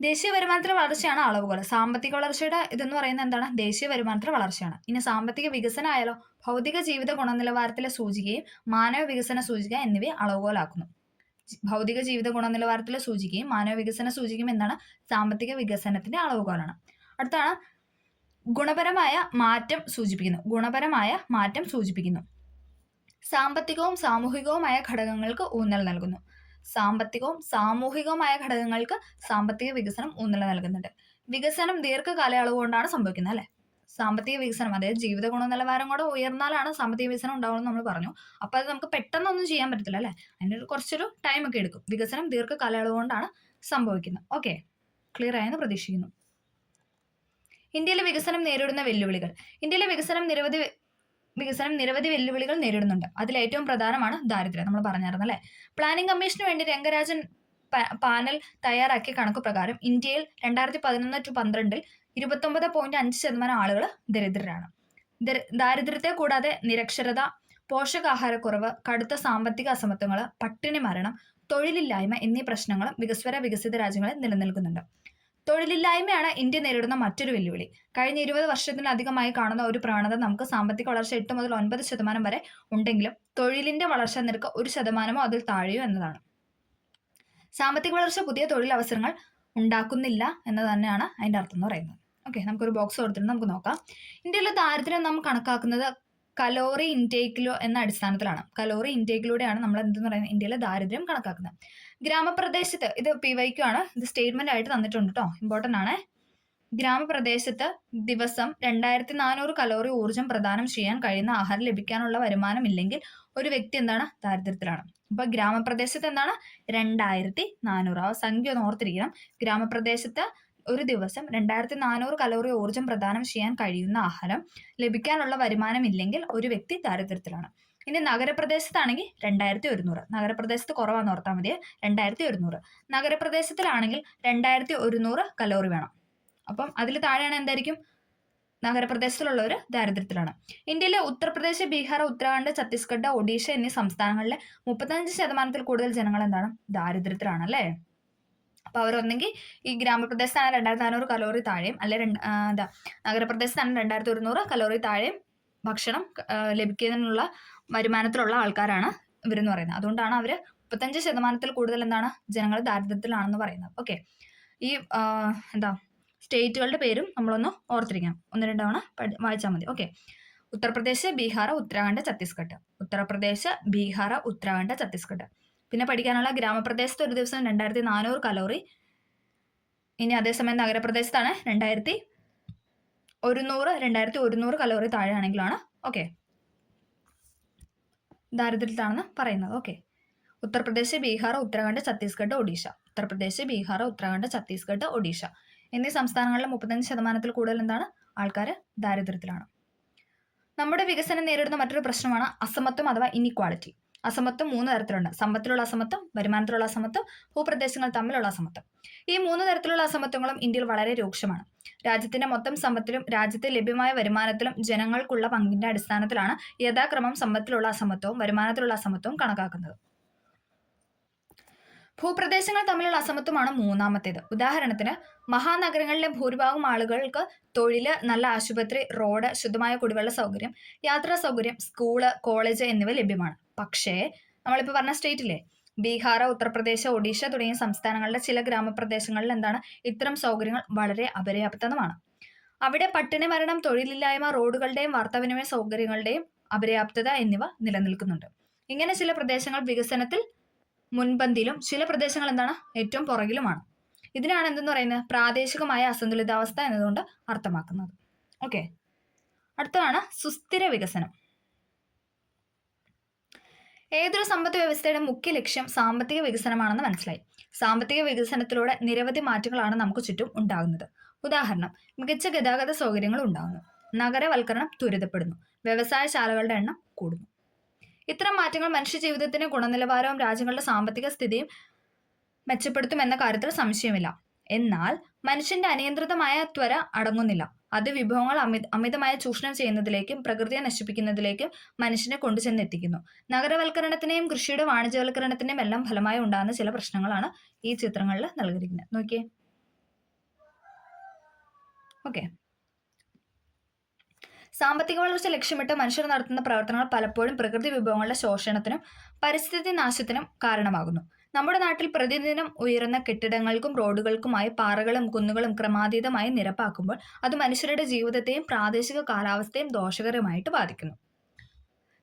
ദേശീയ വരുമാനത്തിലെ വളർച്ചയാണ് അളവുകൾ. സാമ്പത്തിക വളർച്ചയുടെ ഇതെന്ന് പറയുന്നത് എന്താണ്? ദേശീയ വരുമാനത്തിലെ വളർച്ചയാണ്. ഇനി സാമ്പത്തിക വികസനം ആയാലോ? ഭൗതിക ജീവിത ഗുണനിലവാരത്തിലെ സൂചികയും മാനവ വികസന സൂചിക എന്നിവയെ അളവുകോലാക്കുന്നു. ഭൗതിക ജീവിത ഗുണനിലവാരത്തിലെ സൂചികയും മാനവ വികസന സൂചികയും എന്നാണ് സാമ്പത്തിക വികസനത്തിന്റെ അളവുകോലാണ്. അടുത്താണ്. ഗുണപരമായ മാറ്റം സൂചിപ്പിക്കുന്നു. ഗുണപരമായ മാറ്റം സൂചിപ്പിക്കുന്നു. സാമ്പത്തികവും സാമൂഹികവുമായ ഘടകങ്ങൾക്ക് ഊന്നൽ നൽകുന്നു. സാമ്പത്തികവും സാമൂഹികവുമായ ഘടകങ്ങൾക്ക് സാമ്പത്തിക വികസനം ഊന്നൽ നൽകുന്നുണ്ട്. വികസനം ദീർഘകാലയളവ് കൊണ്ടാണ് സംഭവിക്കുന്നത് അല്ലെ? സാമ്പത്തിക വികസനം അതായത് ജീവിത ഗുണനിലവാരം കൂടെ ഉയർന്നാലാണ് സാമ്പത്തിക വികസനം ഉണ്ടാവുന്നത് നമ്മൾ പറഞ്ഞു. അപ്പോൾ അത് നമുക്ക് പെട്ടെന്നൊന്നും ചെയ്യാൻ പറ്റത്തില്ല അല്ലേ? അതിനൊരു കുറച്ചൊരു ടൈമൊക്കെ എടുക്കും. വികസനം ദീർഘകാലയളവ് കൊണ്ടാണ് സംഭവിക്കുന്നത്. ഓക്കെ ക്ലിയർ ആയെന്ന് പ്രതീക്ഷിക്കുന്നു. ഇന്ത്യയിലെ വികസനം നേരിടുന്ന വെല്ലുവിളികൾ. ഇന്ത്യയിലെ വികസനം നിരവധി വികസനം നിരവധി വെല്ലുവിളികൾ നേരിടുന്നുണ്ട്. അതിൽ ഏറ്റവും പ്രധാനമാണ് ദാരിദ്ര്യം നമ്മൾ പറഞ്ഞായിരുന്നു അല്ലേ? പ്ലാനിംഗ് കമ്മീഷന് വേണ്ടി രംഗരാജൻ പാനൽ തയ്യാറാക്കിയ കണക്ക് പ്രകാരം ഇന്ത്യയിൽ രണ്ടായിരത്തി പതിനൊന്ന് ടു പന്ത്രണ്ടിൽ ഇരുപത്തൊമ്പത് പോയിന്റ് അഞ്ച് ശതമാനം ആളുകൾ ദരിദ്രരാണ്. ദാരിദ്ര്യത്തെ കൂടാതെ നിരക്ഷരത പോഷകാഹാരക്കുറവ് കടുത്ത സാമ്പത്തിക അസമത്വങ്ങൾ പട്ടിണി മരണം തൊഴിലില്ലായ്മ എന്നീ പ്രശ്നങ്ങളും വികസ്വര വികസിത രാജ്യങ്ങളിൽ നിലനിൽക്കുന്നുണ്ട്. തൊഴിലില്ലായ്മയാണ് ഇന്ത്യ നേരിടുന്ന മറ്റൊരു വെല്ലുവിളി. കഴിഞ്ഞ ഇരുപത് വർഷത്തിലധികമായി കാണുന്ന ഒരു പ്രവണത നമുക്ക് സാമ്പത്തിക വളർച്ച എട്ട് മുതൽ ഒൻപത് ശതമാനം വരെ ഉണ്ടെങ്കിലും തൊഴിലിന്റെ വളർച്ചാ നിരക്ക് ഒരു ശതമാനമോ അതിൽ താഴെയോ എന്നതാണ്. സാമ്പത്തിക വളർച്ച പുതിയ തൊഴിലവസരങ്ങൾ ഉണ്ടാക്കുന്നില്ല എന്ന് തന്നെയാണ് അതിന്റെ അർത്ഥം എന്ന് പറയുന്നത്. ഓക്കെ നമുക്കൊരു ബോക്സ് കൊടുത്തിട്ട് നമുക്ക് നോക്കാം. ഇന്ത്യയിലെ ദാരിദ്ര്യം നാം കണക്കാക്കുന്നത് കലോറി ഇൻടേക്കിലോ എന്ന അടിസ്ഥാനത്തിലാണ്. കലോറി ഇൻടേക്കിലൂടെയാണ് നമ്മൾ എന്തെന്ന് പറയുന്നത്? ഇന്ത്യയിലെ ദാരിദ്ര്യം കണക്കാക്കുന്നത്. ഗ്രാമപ്രദേശത്ത് ഇത് പി വൈക്കു ആണ്. ഇത് സ്റ്റേറ്റ്മെന്റ് ആയിട്ട് തന്നിട്ടുണ്ട് കേട്ടോ ഇമ്പോർട്ടന്റ് ആണ്. ഗ്രാമപ്രദേശത്ത് ദിവസം രണ്ടായിരത്തി നാനൂറ് കലോറി ഊർജം പ്രദാനം ചെയ്യാൻ കഴിയുന്ന ആഹാരം ലഭിക്കാനുള്ള വരുമാനം ഇല്ലെങ്കിൽ ഒരു വ്യക്തി എന്താണ്? ദാരിദ്ര്യത്തിലാണ്. അപ്പൊ ഗ്രാമപ്രദേശത്ത് എന്താണ്? രണ്ടായിരത്തി നാനൂറ് ആ സംഖ്യ ഒന്ന് ഓർത്തിരിക്കണം. ഗ്രാമപ്രദേശത്ത് ഒരു ദിവസം രണ്ടായിരത്തി നാനൂറ് കലോറി ഊർജം പ്രദാനം ചെയ്യാൻ കഴിയുന്ന ആഹാരം ലഭിക്കാനുള്ള വരുമാനം ഇല്ലെങ്കിൽ ഒരു വ്യക്തി ദാരിദ്ര്യത്തിലാണ്. ഇനി നഗരപ്രദേശത്താണെങ്കിൽ രണ്ടായിരത്തി ഒരുന്നൂറ് നഗരപ്രദേശത്ത് കുറവാന്ന് ഓർത്താൽ മതി രണ്ടായിരത്തി ഒരുന്നൂറ് നഗരപ്രദേശത്തിലാണെങ്കിൽ രണ്ടായിരത്തി ഒരുന്നൂറ് കലോറി വേണം. അപ്പം അതിൽ താഴെയാണ് എന്തായിരിക്കും? നഗരപ്രദേശത്തിലുള്ളവർ ദാരിദ്ര്യത്തിലാണ്. ഇന്ത്യയിലെ ഉത്തർപ്രദേശ് ബീഹാർ ഉത്തരാഖണ്ഡ് ഛത്തീസ്ഗഡ് ഒഡീഷ എന്നീ സംസ്ഥാനങ്ങളിലെ മുപ്പത്തഞ്ച് ശതമാനത്തിൽ കൂടുതൽ ജനങ്ങൾ എന്താണ്? ദാരിദ്ര്യത്തിലാണ് അല്ലേ അപ്പോൾ അവരൊന്നെങ്കിൽ ഈ ഗ്രാമപ്രദേശത്താണ് രണ്ടായിരത്തി നാനൂറ് കലോറി താഴെയും അല്ലെ രണ്ട് എന്താ നഗരപ്രദേശത്താണ് രണ്ടായിരത്തി ഒരുന്നൂറ് കലോറി താഴെയും ഭക്ഷണം ലഭിക്കുന്നതിനുള്ള വരുമാനത്തിലുള്ള ആൾക്കാരാണ് ഇവരെന്ന് പറയുന്നത്. അതുകൊണ്ടാണ് അവർ മുപ്പത്തഞ്ച് ശതമാനത്തിൽ കൂടുതൽ എന്താണ് ജനങ്ങൾ ദാരിദ്ര്യത്തിലാണെന്ന് പറയുന്നത്. ഓക്കെ. ഈ എന്താ സ്റ്റേറ്റുകളുടെ പേരും നമ്മളൊന്ന് ഓർത്തിരിക്കണം. ഒന്ന് രണ്ട് വായിച്ചാൽ മതി. ഓക്കെ. ഉത്തർപ്രദേശ് ബീഹാർ ഉത്തരാഖണ്ഡ് ഛത്തീസ്ഗഡ്. ഉത്തർപ്രദേശ് ബീഹാർ ഉത്തരാഖണ്ഡ് ഛത്തീസ്ഗഡ്. പിന്നെ പഠിക്കാനുള്ള ഗ്രാമപ്രദേശത്ത് ഒരു ദിവസം രണ്ടായിരത്തി നാനൂറ് കലോറി. ഇനി അതേസമയം നഗരപ്രദേശത്താണ് രണ്ടായിരത്തി ഒരുന്നൂറ് രണ്ടായിരത്തി ഒരുന്നൂറ് കലോറി താഴെയാണെങ്കിലാണ്. ഓക്കെ. ദാരിദ്ര്യത്തിലാണെന്ന് പറയുന്നത്. ഓക്കെ. ഉത്തർപ്രദേശ് ബീഹാർ ഉത്തരാഖണ്ഡ് ഛത്തീസ്ഗഡ് ഒഡീഷ. ഉത്തർപ്രദേശ് ബീഹാർ ഉത്തരാഖണ്ഡ് ഛത്തീസ്ഗഡ് ഒഡീഷ. എന്നീ സംസ്ഥാനങ്ങളിലെ മുപ്പത്തഞ്ച് ശതമാനത്തിൽ കൂടുതൽ എന്താണ്? ആൾക്കാർ ദാരിദ്ര്യത്തിലാണ്. നമ്മുടെ വികസനം നേരിടുന്ന മറ്റൊരു പ്രശ്നമാണ് അസമത്വം അഥവാ ഇനിക്വാളിറ്റി അസമത്വം മൂന്ന് തരത്തിലുണ്ട്. സമ്പത്തിലുള്ള അസമത്വം വരുമാനത്തിലുള്ള അസമത്വം ഭൂപ്രദേശങ്ങൾ തമ്മിലുള്ള അസമത്വം. ഈ മൂന്ന് തരത്തിലുള്ള അസമത്വങ്ങളും ഇന്ത്യയിൽ വളരെ രൂക്ഷമാണ്. രാജ്യത്തിന്റെ മൊത്തം സമ്പത്തിലും രാജ്യത്തെ ലഭ്യമായ വരുമാനത്തിലും ജനങ്ങൾക്കുള്ള പങ്കിന്റെ അടിസ്ഥാനത്തിലാണ് യഥാക്രമം സമ്പത്തിലുള്ള അസമത്വവും വരുമാനത്തിലുള്ള അസമത്വവും കണക്കാക്കുന്നത്. ഭൂപ്രദേശങ്ങൾ തമ്മിലുള്ള അസമത്വമാണ് മൂന്നാമത്തേത്. ഉദാഹരണത്തിന് മഹാനഗരങ്ങളിലെ ഭൂരിഭാഗം ആളുകൾക്ക് തൊഴിൽ നല്ല ആശുപത്രി റോഡ് ശുദ്ധമായ കുടിവെള്ള സൗകര്യം യാത്രാ സൗകര്യം സ്കൂൾ കോളേജ് എന്നിവ ലഭ്യമാണ്. പക്ഷേ നമ്മളിപ്പോൾ പറഞ്ഞ സ്റ്റേറ്റിലെ ബീഹാർ ഉത്തർപ്രദേശ് ഒഡീഷ തുടങ്ങിയ സംസ്ഥാനങ്ങളുടെ ചില ഗ്രാമപ്രദേശങ്ങളിൽ എന്താണ്? ഇത്തരം സൗകര്യങ്ങൾ വളരെ അപര്യാപ്തമാണ്. അവിടെ പട്ടിണി മരണം തൊഴിലില്ലായ്മ റോഡുകളുടെയും വാർത്താവിനിമയ സൗകര്യങ്ങളുടെയും അപര്യാപ്തത എന്നിവ നിലനിൽക്കുന്നുണ്ട്. ഇങ്ങനെ ചില പ്രദേശങ്ങൾ വികസനത്തിൽ മുൻപന്തിയിലും ചില പ്രദേശങ്ങൾ എന്താണ്? ഏറ്റവും പുറകിലുമാണ്. ഇതിനാണ് എന്തെന്ന് പറയുന്നത്? പ്രാദേശികമായ അസന്തുലിതാവസ്ഥ എന്നതുകൊണ്ട് അർത്ഥമാക്കുന്നത്. ഓക്കെ. അടുത്തതാണ് സുസ്ഥിര വികസനം. ഏതൊരു സമ്പദ് വ്യവസ്ഥയുടെ മുഖ്യ ലക്ഷ്യം സാമ്പത്തിക വികസനമാണെന്ന് മനസ്സിലായി. സാമ്പത്തിക വികസനത്തിലൂടെ നിരവധി മാറ്റങ്ങളാണ് നമുക്ക് ചുറ്റും ഉണ്ടാകുന്നത്. ഉദാഹരണം മികച്ച ഗതാഗത സൗകര്യങ്ങൾ ഉണ്ടാകുന്നു. നഗരവൽക്കരണം ത്വരിതപ്പെടുന്നു. വ്യവസായശാലകളുടെ എണ്ണം കൂടുന്നു. ഇത്തരം മാറ്റങ്ങൾ മനുഷ്യ ജീവിതത്തിന്റെ ഗുണനിലവാരവും രാജ്യങ്ങളുടെ സാമ്പത്തിക സ്ഥിതിയും മെച്ചപ്പെടുത്തുമെന്ന കാര്യത്തിൽ സംശയമില്ല. എന്നാൽ മനുഷ്യന്റെ അനിയന്ത്രിതമായ ത്വര അടങ്ങുന്നില്ല. അത് വിഭവങ്ങൾ അമി അമിതമായ ചൂഷണം ചെയ്യുന്നതിലേക്കും പ്രകൃതിയെ നശിപ്പിക്കുന്നതിലേക്കും മനുഷ്യനെ കൊണ്ടുചെന്നെത്തിക്കുന്നു. നഗരവൽക്കരണത്തിനെയും കൃഷിയുടെ വാണിജ്യവൽക്കരണത്തിനെയും എല്ലാം ഫലമായി ഉണ്ടാകുന്ന ചില പ്രശ്നങ്ങളാണ് ഈ ചിത്രങ്ങളിൽ നൽകിയിരിക്കുന്നത്. നോക്കിയേ. ഓക്കെ. സാമ്പത്തിക വളർച്ച ലക്ഷ്യമിട്ട് മനുഷ്യർ നടത്തുന്ന പ്രവർത്തനങ്ങൾ പലപ്പോഴും പ്രകൃതി വിഭവങ്ങളുടെ ശോഷണത്തിനും പരിസ്ഥിതി നാശത്തിനും കാരണമാകുന്നു. നമ്മുടെ നാട്ടിൽ പ്രതിദിനം ഉയരുന്ന കെട്ടിടങ്ങൾക്കും റോഡുകൾക്കുമായി പാറകളും കുന്നുകളും ക്രമാതീതമായി നിരപ്പാക്കുമ്പോൾ അത് മനുഷ്യരുടെ ജീവിതത്തെയും പ്രാദേശിക കാലാവസ്ഥയും ദോഷകരമായിട്ട് ബാധിക്കുന്നു.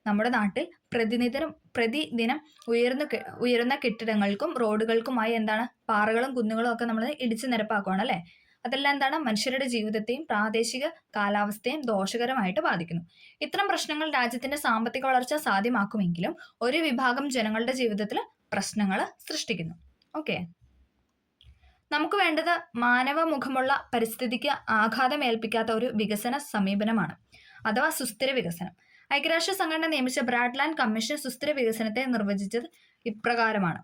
നമ്മുടെ നാട്ടിൽ പ്രതിനിധനം പ്രതിദിനം ഉയർന്ന ഉയർന്ന കെട്ടിടങ്ങൾക്കും റോഡുകൾക്കുമായി എന്താണ് പാറകളും കുന്നുകളും ഒക്കെ നമ്മൾ ഇടിച്ചു നിരപ്പാക്കുകയാണ് അല്ലേ? അതെല്ലാം എന്താണ് മനുഷ്യരുടെ ജീവിതത്തെയും പ്രാദേശിക കാലാവസ്ഥയും ദോഷകരമായിട്ട് ബാധിക്കുന്നു. ഇത്തരം പ്രശ്നങ്ങൾ രാജ്യത്തിന്റെ സാമ്പത്തിക വളർച്ച സാധ്യമാക്കുമെങ്കിലും ഒരു വിഭാഗം ജനങ്ങളുടെ ജീവിതത്തിൽ പ്രശ്നങ്ങൾ സൃഷ്ടിക്കുന്നു. ഓക്കെ നമുക്ക് വേണ്ടത് മാനവ മുഖമുള്ള പരിസ്ഥിതിക്ക് ആഘാതം ഏൽപ്പിക്കാത്ത ഒരു വികസന സമീപനമാണ്. അഥവാ സുസ്ഥിര വികസനം. ഐക്യരാഷ്ട്ര സംഘടന നിയമിച്ച ബ്രാഡ്ലാൻഡ് കമ്മീഷൻ സുസ്ഥിര വികസനത്തെ നിർവചിച്ചത് ഇപ്രകാരമാണ്.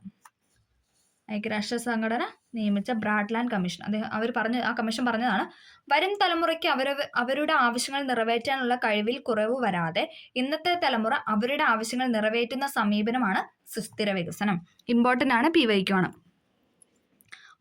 ഐക്യരാഷ്ട്ര സംഘടന നിയമിച്ച ബ്രാഡ്ലാൻഡ് കമ്മീഷൻ. അദ്ദേഹം അവർ പറഞ്ഞ ആ കമ്മീഷൻ പറഞ്ഞതാണ് വരും തലമുറയ്ക്ക് അവർ അവരുടെ ആവശ്യങ്ങൾ നിറവേറ്റാനുള്ള കഴിവിൽ കുറവ് വരാതെ ഇന്നത്തെ തലമുറ അവരുടെ ആവശ്യങ്ങൾ നിറവേറ്റുന്ന സമീപനമാണ് സുസ്ഥിര വികസനം. ഇമ്പോർട്ടന്റ് ആണ് പി വൈക്കുമാണ്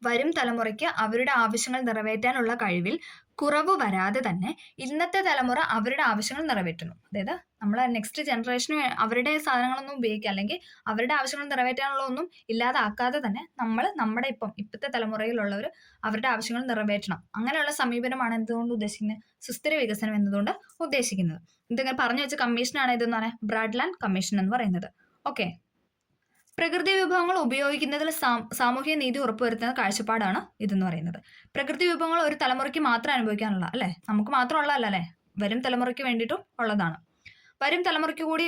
വരും തലമുറയ്ക്ക് അവരുടെ ആവശ്യങ്ങൾ നിറവേറ്റാനുള്ള കഴിവിൽ കുറവ് വരാതെ തന്നെ ഇന്നത്തെ തലമുറ അവരുടെ ആവശ്യങ്ങൾ നിറവേറ്റുന്നു. അതായത് നമ്മൾ നെക്സ്റ്റ് ജനറേഷന് അവരുടെ സാധനങ്ങളൊന്നും ഉപയോഗിക്കുക അല്ലെങ്കിൽ അവരുടെ ആവശ്യങ്ങൾ നിറവേറ്റാനുള്ള ഒന്നും ഇല്ലാതാക്കാതെ തന്നെ നമ്മൾ നമ്മുടെ ഇപ്പം ഇപ്പോഴത്തെ തലമുറയിലുള്ളവർ അവരുടെ ആവശ്യങ്ങൾ നിറവേറ്റണം. അങ്ങനെയുള്ള സമീപനമാണ് എന്തുകൊണ്ട് ഉദ്ദേശിക്കുന്നത്? സുസ്ഥിര വികസനം എന്നതുകൊണ്ട് ഉദ്ദേശിക്കുന്നത്. ഇതിങ്ങനെ പറഞ്ഞു വെച്ച കമ്മീഷനാണ് ഇതെന്ന് പറയാം ബ്രാഡ്ലാൻഡ് കമ്മീഷൻ എന്ന് പറയുന്നത്. ഓക്കെ പ്രകൃതി വിഭവങ്ങൾ ഉപയോഗിക്കുന്നതിൽ സാമൂഹ്യ നീതി ഉറപ്പുവരുത്തുന്ന കാഴ്ചപ്പാടാണ് ഇതെന്ന് പറയുന്നത്. പ്രകൃതി വിഭവങ്ങൾ ഒരു തലമുറയ്ക്ക് മാത്രം അനുഭവിക്കാനുള്ള അല്ലേ? നമുക്ക് മാത്രമുള്ളതല്ല അല്ലേ? വരും തലമുറയ്ക്ക് വേണ്ടിയിട്ടും ഉള്ളതാണ്. വരും തലമുറയ്ക്ക് കൂടി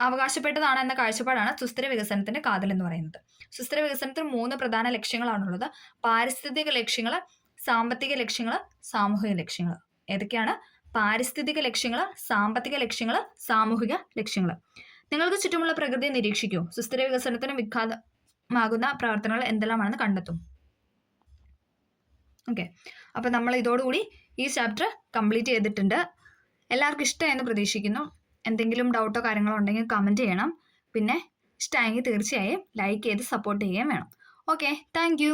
അവകാശപ്പെട്ടതാണ് എന്ന കാഴ്ചപ്പാടാണ് സുസ്ഥിര വികസനത്തിന്റെ കാതൽ എന്ന് പറയുന്നത്. സുസ്ഥിര വികസനത്തിന് മൂന്ന് പ്രധാന ലക്ഷ്യങ്ങളാണുള്ളത്. പാരിസ്ഥിതിക ലക്ഷ്യങ്ങൾ സാമ്പത്തിക ലക്ഷ്യങ്ങൾ സാമൂഹിക ലക്ഷ്യങ്ങൾ ഏതൊക്കെയാണ്? പാരിസ്ഥിതിക ലക്ഷ്യങ്ങൾ സാമ്പത്തിക ലക്ഷ്യങ്ങൾ സാമൂഹിക ലക്ഷ്യങ്ങൾ നിങ്ങൾക്ക് ചുറ്റുമുള്ള പ്രകൃതിയെ നിരീക്ഷിക്കൂ. സുസ്ഥിര വികസനത്തിന് വിഘാതമാകുന്ന പ്രവർത്തനങ്ങൾ എന്തെല്ലാമാണെന്ന് കണ്ടെത്തും. ഓക്കെ അപ്പോൾ നമ്മൾ ഇതോടുകൂടി ഈ ചാപ്റ്റർ കംപ്ലീറ്റ് ചെയ്തിട്ടുണ്ട്. എല്ലാവർക്കും ഇഷ്ടമായെന്ന് പ്രതീക്ഷിക്കുന്നു. എന്തെങ്കിലും ഡൗട്ടോ കാര്യങ്ങളോ ഉണ്ടെങ്കിൽ കമന്റ് ചെയ്യണം. പിന്നെ ഇഷ്ടമായെങ്കിൽ തീർച്ചയായും ലൈക്ക് ചെയ്ത് സപ്പോർട്ട് ചെയ്യുകയും വേണം. Okay thank